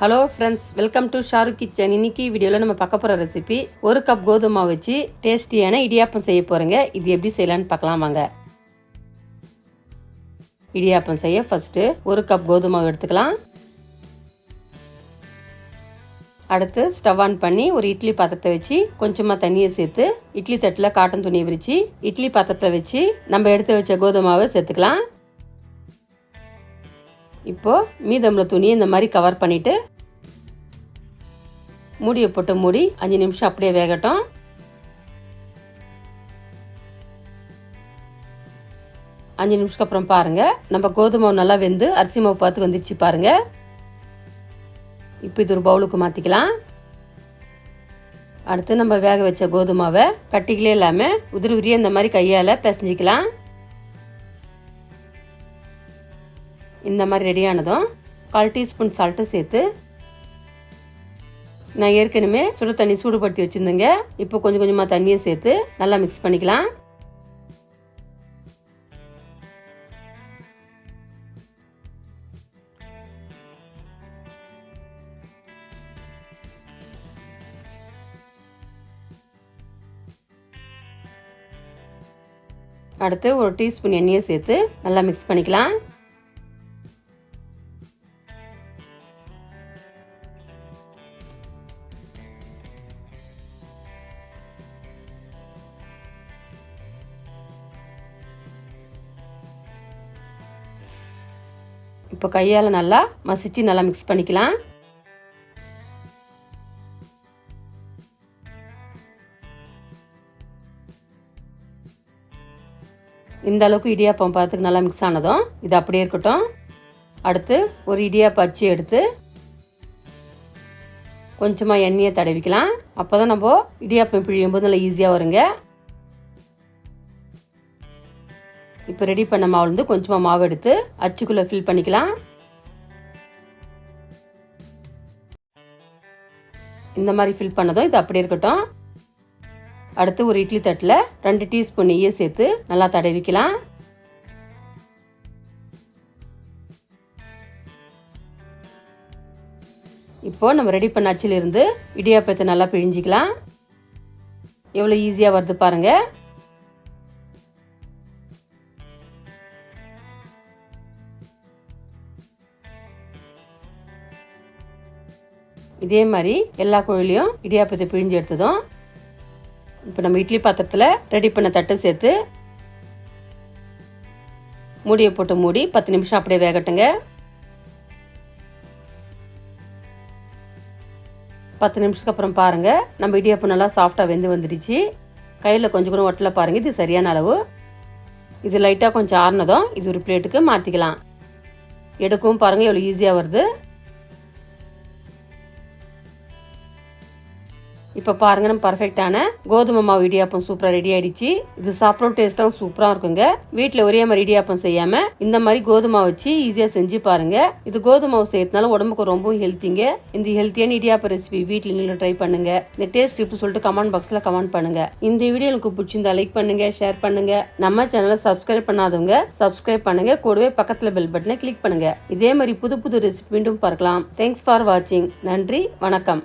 Hello friends welcome to Shahrukh kitchen இன்னைக்கு வீடியோவில் நம்ம பார்க்க போகிற ரெசிபி ஒரு கப் கோதுமை வச்சு டேஸ்டியான இடியாப்பம் செய்ய போகிறேங்க இது எப்படி செய்யலான்னு பார்க்கலாம் வாங்க. இடியாப்பம் செய்ய ஃபஸ்ட்டு ஒரு கப் கோதுமை எடுத்துக்கலாம். அடுத்து ஸ்டவ் ஆன் பண்ணி ஒரு இட்லி பாத்திரத்தை வச்சு கொஞ்சமாக தண்ணியை சேர்த்து இட்லி தட்டில் காட்டன் துணியை விரித்து இட்லி பாத்திரத்தை வச்சு நம்ம எடுத்து வச்ச கோதுமாவை சேர்த்துக்கலாம். இப்போது மீதமுள்ள துணியை இந்த மாதிரி கவர் பண்ணிவிட்டு மூடியை போட்டு மூடி அஞ்சு நிமிஷம் அப்படியே வேகட்டும். அஞ்சு நிமிஷத்துக்கு அப்புறம் பாருங்கள் நம்ம கோதுமை மாவு நல்லா வெந்து அரிசி மாவு பார்த்து வந்துடுச்சு பாருங்கள் இப்போ இது ஒரு பவுலுக்கு மாற்றிக்கலாம் அடுத்து நம்ம வேக வச்ச கோதுமாவை கட்டிக்கலே இல்லாமல் உதிரி உரிய இந்த மாதிரி கையால் பிசைஞ்சிக்கலாம். இந்த மாதிரி ரெடியானதும் கால் டீஸ்பூன் சால்ட்டு சேர்த்து நான் ஏற்கனவே சுடு தண்ணி சூடுபடுத்தி வச்சுருந்தேங்க. இப்போ கொஞ்சம் கொஞ்சமாக தண்ணியை சேர்த்து நல்லா மிக்ஸ் பண்ணிக்கலாம். அடுத்து ஒரு டீஸ்பூன் எண்ணெயை சேர்த்து நல்லா மிக்ஸ் பண்ணிக்கலாம். இப்போ கையால் நல்லா மசித்து நல்லா மிக்ஸ் பண்ணிக்கலாம். இந்த அளவுக்கு இடியாப்பம் பார்த்துக்கு நல்லா மிக்ஸ் ஆனதும் இது அப்படியே இருக்கட்டும். அடுத்து ஒரு இடியாப்பம் அச்சு எடுத்து கொஞ்சமாக எண்ணெயை தடவிக்கலாம். அப்போ தான் நம்ம இடியாப்பம் பிழியும் போது நல்லா ஈஸியாக வருங்க. இப்போ ரெடி பண்ண மாவுலேருந்து கொஞ்சமாக மாவு எடுத்து அச்சுக்குள்ளே ஃபில் பண்ணிக்கலாம். இந்த மாதிரி ஃபில் பண்ணதும் இது அப்படியே இருக்கட்டும். அடுத்து ஒரு இட்லி தட்டில் ரெண்டு டீஸ்பூன் நெய்யை சேர்த்து நல்லா தடவிக்கலாம். இப்போ நம்ம ரெடி பண்ண அச்சிலிருந்து இடியாப்பத்தை நல்லா பிழிஞ்சிக்கலாம். எவ்வளோ ஈஸியாக வருது பாருங்கள் இதே மாதிரி எல்லா கோழிலையும் இடியாப்பத்தை பிழிஞ்சு எடுத்ததும் இப்போ நம்ம இட்லி பாத்திரத்தில் ரெடி பண்ண தட்டை சேர்த்து மூடியை போட்டு மூடி பத்து நிமிஷம் அப்படியே வேகட்டுங்க. பத்து நிமிஷத்துக்கு அப்புறம் பாருங்கள் நம்ம இடியாப்பம் நல்லா சாஃப்டாக வெந்து வந்துடுச்சு. கையில் கொஞ்சம் கூட ஒட்டலை பாருங்கள் இது சரியான அளவு. இது லைட்டாக கொஞ்சம் ஆறுனதும் இது ஒரு பிளேட்டுக்கு மாற்றிக்கலாம் எடுக்கவும் பாருங்கள் எவ்வளோ ஈஸியாக வருது. இப்போ பாருங்க நம்ம பர்ஃபெக்டான கோதுமை மாவு இடியாப்பம் சூப்பராக ரெடி ஆயிடுச்சு. இது சாப்பிடும் டேஸ்ட்டாகவும் சூப்பராக இருக்குங்க. வீட்டில் ஒரே மாதிரி இடியாப்பம் செய்யாமல் இந்த மாதிரி கோதுமை வச்சு ஈஸியாக செஞ்சு பாருங்க. இது கோதுமை மாவு செய்யறதுனால உடம்புக்கு ரொம்பவும் ஹெல்த்திங்க இந்த ஹெல்த்தியான இடியாப்ப ரெசிபி வீட்டில் நீங்களும் ட்ரை பண்ணுங்க. இந்த டேஸ்ட் இப்படி சொல்லிட்டு கமெண்ட் பாக்ஸில் கமெண்ட் பண்ணுங்க. இந்த வீடியோ எனக்கு பிடிச்சிருந்தா லைக் பண்ணுங்க ஷேர் பண்ணுங்க. நம்ம சேனலை சப்ஸ்கிரைப் பண்ணாதவங்க சப்ஸ்கிரைப் பண்ணுங்க. கூடவே பக்கத்தில் பெல் பட்டனை கிளிக் பண்ணுங்க. இதே மாதிரி புது புது ரெசிபி மீண்டும் பார்க்கலாம். தேங்க்ஸ் ஃபார் வாட்சிங் நன்றி வணக்கம்.